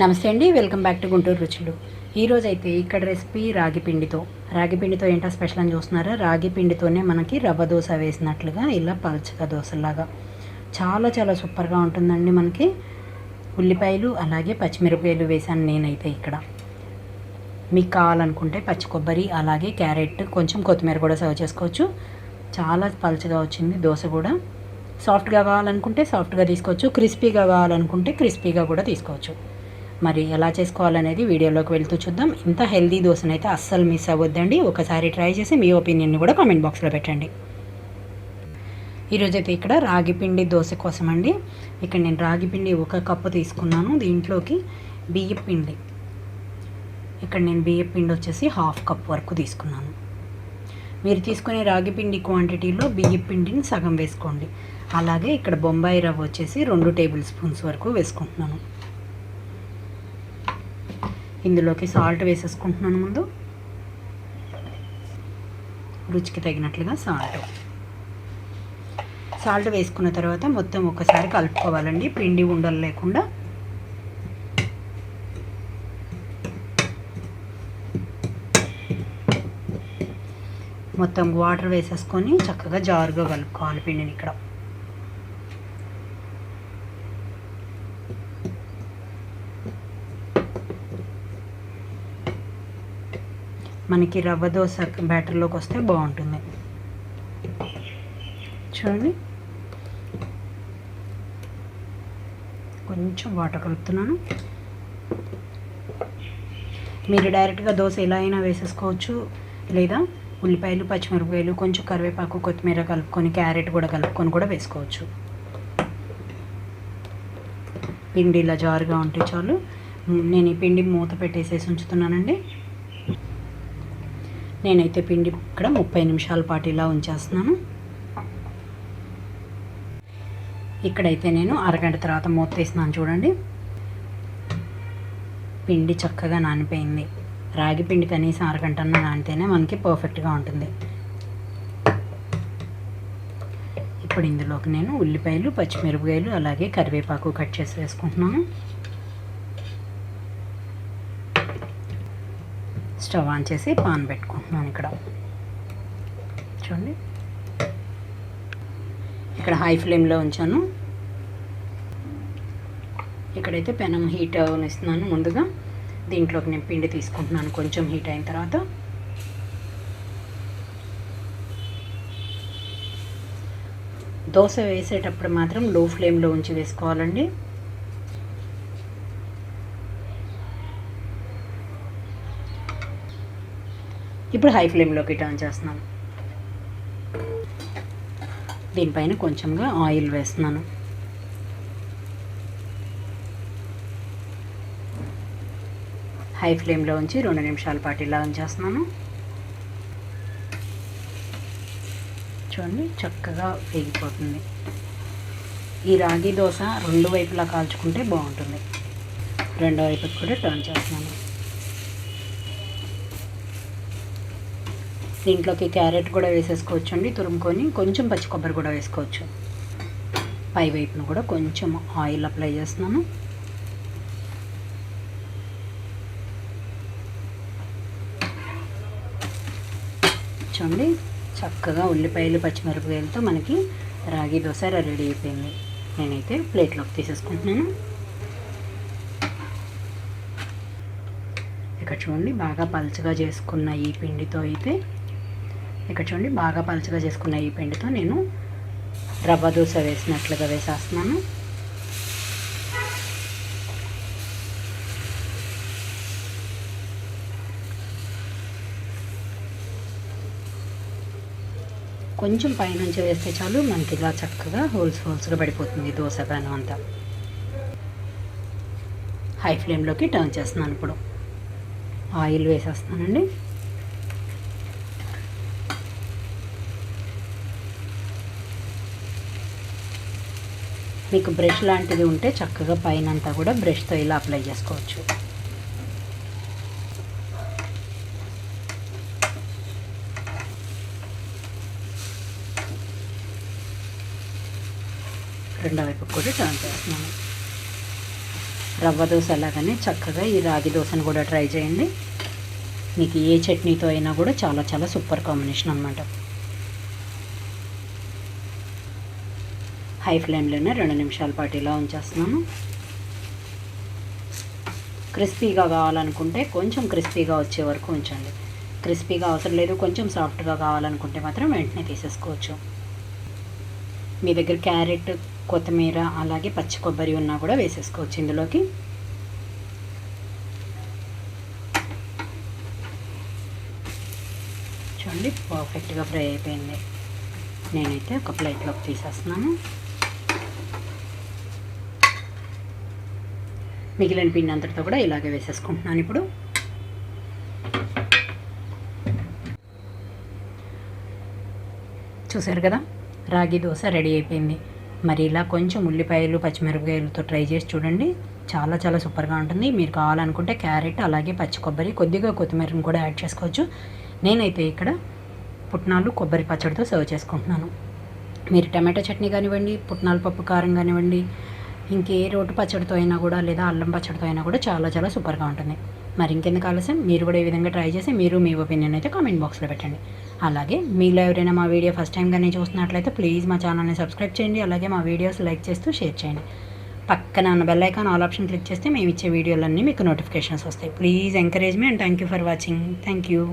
నమస్తే అండి welcome back to Guntur రుచులు. ఈరోజు అయితే ఇక్కడ రెసిపీ రాగి పిండితో. రాగి పిండితో ఏంటో స్పెషల్ అని చూస్తున్నారా? రాగి పిండితోనే మనకి రవ్వ దోశ వేసినట్లుగా ఇలా పలచగా దోశలాగా చాలా చాలా సూపర్గా ఉంటుందండి మనకి. ఉల్లిపాయలు అలాగే పచ్చిమిరపకాయలు వేసాను నేనైతే ఇక్కడ. మీకు కావాలనుకుంటే పచ్చి కొబ్బరి అలాగే క్యారెట్ కొంచెం కొత్తిమీర కూడా సర్వ్ చేసుకోవచ్చు. చాలా పలచగా వచ్చింది దోశ కూడా. సాఫ్ట్గా కావాలనుకుంటే సాఫ్ట్గా తీసుకోవచ్చు క్రిస్పీగా కావాలనుకుంటే క్రిస్పీగా కూడా తీసుకోవచ్చు. మరి ఎలా చేసుకోవాలనేది వీడియోలోకి వెళ్తూ చూద్దాం. ఇంత హెల్దీ దోశనైతే అస్సలు మిస్ అవ్వద్దండి. ఒకసారి ట్రై చేసి మీ ఒపీనియన్ని కూడా కామెంట్ బాక్స్లో పెట్టండి. ఈరోజైతే ఇక్కడ రాగి పిండి దోశ కోసం అండి ఇక్కడ నేను రాగి పిండి ఒక కప్పు తీసుకున్నాను. దీంట్లోకి బియ్య పిండి. ఇక్కడ నేను బియ్య పిండి వచ్చేసి హాఫ్ కప్ వరకు తీసుకున్నాను. మీరు తీసుకునే రాగి పిండి క్వాంటిటీలో బియ్య పిండిని సగం వేసుకోండి. అలాగే ఇక్కడ బొంబాయి రవ్వ వచ్చేసి రెండు టేబుల్ స్పూన్స్ వరకు వేసుకుంటున్నాను. ఇందులోకి సాల్ట్ వేసేసుకుంటున్నాను ముందు. రుచికి తగినట్లుగా సాల్ట్. సాల్ట్ వేసుకున్న తర్వాత మొత్తం ఒకసారి కలుపుకోవాలండి. పిండి ఉండలు లేకుండా. మొత్తం వాటర్ వేసేసుకొని చక్కగా జారుగా కలుపుకోవాలి పిండిని ఇక్కడ. మనకి రవ్వ దోశ బ్యాటర్లోకి వస్తే బాగుంటుంది. చూడండి. కొంచెం వాటర్ కలుపుతున్నాను. మీరు డైరెక్ట్గా దోశ ఎలా అయినా వేసేసుకోవచ్చు. లేదా ఉల్లిపాయలు పచ్చిమిరపకాయలు కొంచెం కరివేపాకు కొత్తిమీర కలుపుకొని క్యారెట్ కూడా కలుపుకొని కూడా వేసుకోవచ్చు. పిండి ఇలా జారుగా ఉంటే చాలు. నేను ఈ పిండి మూత పెట్టేసేసి ఉంచుతున్నానండి. నేనైతే పిండి ఇక్కడ ముప్పై నిమిషాల పాటు ఇలా ఉంచేస్తున్నాను. ఇక్కడైతే నేను అరగంట తర్వాత మూత తీస్తున్నాను చూడండి. పిండి చక్కగా నానిపోయింది. రాగి పిండి కనీసం అరగంట నానితేనే మనకి పర్ఫెక్ట్గా ఉంటుంది. ఇప్పుడు ఇందులోకి నేను ఉల్లిపాయలు పచ్చిమిరపకాయలు అలాగే కరివేపాకు కట్ చేసి వేసుకుంటున్నాను. స్టవ్ ఆన్ చేసి పాన్ పెట్టుకుంటున్నాను ఇక్కడ. చూడండి. ఇక్కడ హై ఫ్లేమ్లో ఉంచాను. ఇక్కడైతే పెనం హీట్ ఇస్తున్నాను ముందుగా. దీంట్లోకి నేను పిండి తీసుకుంటున్నాను కొంచెం హీట్ అయిన తర్వాత. దోశ వేసేటప్పుడు మాత్రం లో ఫ్లేమ్లో ఉంచి వేసుకోవాలండి. ఇప్పుడు హై ఫ్లేమ్లోకి టర్న్ చేస్తున్నాను. దీనిపైన కొంచెంగా ఆయిల్ వేస్తున్నాను. హై ఫ్లేమ్లో ఉంచి రెండు నిమిషాల పాటు ఇలా ఉంచేస్తున్నాను. చూడండి చక్కగా వేగిపోతుంది. ఈ రాగి దోశ రెండు వైపులా కాల్చుకుంటే బాగుంటుంది. రెండో వైపుకి కూడా టర్న్ చేస్తున్నాను. దీంట్లోకి క్యారెట్ కూడా వేసేసుకోవచ్చు అండి తురుముకొని కొంచెం పచ్చి కొబ్బరి కూడా వేసుకోవచ్చు. పై వైపున కూడా కొంచెం ఆయిల్ అప్లై చేస్తున్నాను. చూడండి చక్కగా ఉల్లిపాయలు పచ్చిమిరపకాయలతో మనకి రాగి దోశ రెడీ అయిపోయింది. నేనైతే ప్లేట్లోకి తీసేసుకుంటున్నాను. ఇక్కడ చూడండి బాగా పలుచగా చేసుకున్న ఈ పిండితో అయితే ఇక్కడ చూడండి బాగా పలుచగా చేసుకున్న ఈ పిండితో నేను రవ్వ దోశ వేసినట్లుగా వేసేస్తున్నాను. కొంచెం పైనుంచి వేస్తే చాలు మనకి ఇలా చక్కగా హోల్స్ హోల్స్గా పడిపోతుంది దోశ ప్యాన్ అంతా. హై ఫ్లేమ్లోకి టర్న్ చేస్తున్నాను ఇప్పుడు. ఆయిల్ వేసేస్తానండి మీకు బ్రష్ లాంటిది ఉంటే చక్కగా పైన అంతా కూడా బ్రష్తో ఇలా అప్లై చేసుకోవచ్చు. రెండో వైపు కూడా టర్న్ చేస్తున్నాను. రవ్వ దోశ అలాగనే చక్కగా ఈ రాగి దోశను కూడా ట్రై చేయండి. మీకు ఏ చట్నీతో అయినా కూడా చాలా చాలా సూపర్ కాంబినేషన్ అనమాట హై ఫ్లేమ్లోనే రెండు నిమిషాల పాటు ఇలా ఉంచేస్తున్నాను. క్రిస్పీగా కావాలనుకుంటే కొంచెం క్రిస్పీగా వచ్చే వరకు ఉంచండి. క్రిస్పీగా అవసరం లేదు కొంచెం సాఫ్ట్గా కావాలనుకుంటే మాత్రం వెంటనే తీసేసుకోవచ్చు. మీ దగ్గర క్యారెట్ కొత్తిమీర అలాగే పచ్చి కొబ్బరి ఉన్నా కూడా వేసేసుకోవచ్చు ఇందులోకి. చూడండి పర్ఫెక్ట్గా ఫ్రై అయిపోయింది. నేనైతే ఒక ప్లేట్లోకి తీసేస్తున్నాను. మిగిలిన పిండి అంతటితో కూడా ఇలాగే వేసేసుకుంటున్నాను ఇప్పుడు. చూసారు కదా? రాగి దోశ రెడీ అయిపోయింది. మరి ఇలా కొంచెం ఉల్లిపాయలు పచ్చిమిరపకాయలతో ట్రై చేసి చూడండి. చాలా చాలా సూపర్గా ఉంటుంది. మీరు కావాలనుకుంటే క్యారెట్ అలాగే పచ్చి కొబ్బరి కొద్దిగా కొత్తిమీరను కూడా యాడ్ చేసుకోవచ్చు. నేనైతే ఇక్కడ పుట్నాలు కొబ్బరి పచ్చడితో సర్వ్ చేసుకుంటున్నాను. మీరు టమాటా చట్నీ కానివ్వండి పుట్నాల పప్పు కారం కానివ్వండి ఇంకే రోటి పచ్చడితో అయినా కూడా లేదా అల్లం పచ్చడితో అయినా కూడా చాలా చాలా సూపర్గా ఉంటుంది. మరి ఇంకెందుకు ఆలస్యం? మీరు కూడా ఈ విధంగా ట్రై చేసి మీరు మీ ఒపీనియన్ అయితే కామెంట్ బాక్స్లో పెట్టండి. అలాగే మీలో ఎవరైనా మా వీడియో ఫస్ట్ టైం కానీ చూస్తున్నట్లయితే ప్లీజ్ మా ఛానల్ని సబ్స్క్రైబ్ చేయండి. అలాగే మా వీడియోస్ లైక్ చేస్తూ షేర్ చేయండి. పక్కన ఉన్న bell icon all option click చేస్తే మేము ఇచ్చే వీడియోలన్నీ మీకు నోటిఫికేషన్స్ వస్తాయి. Please encourage me and thank you for watching. Thank you.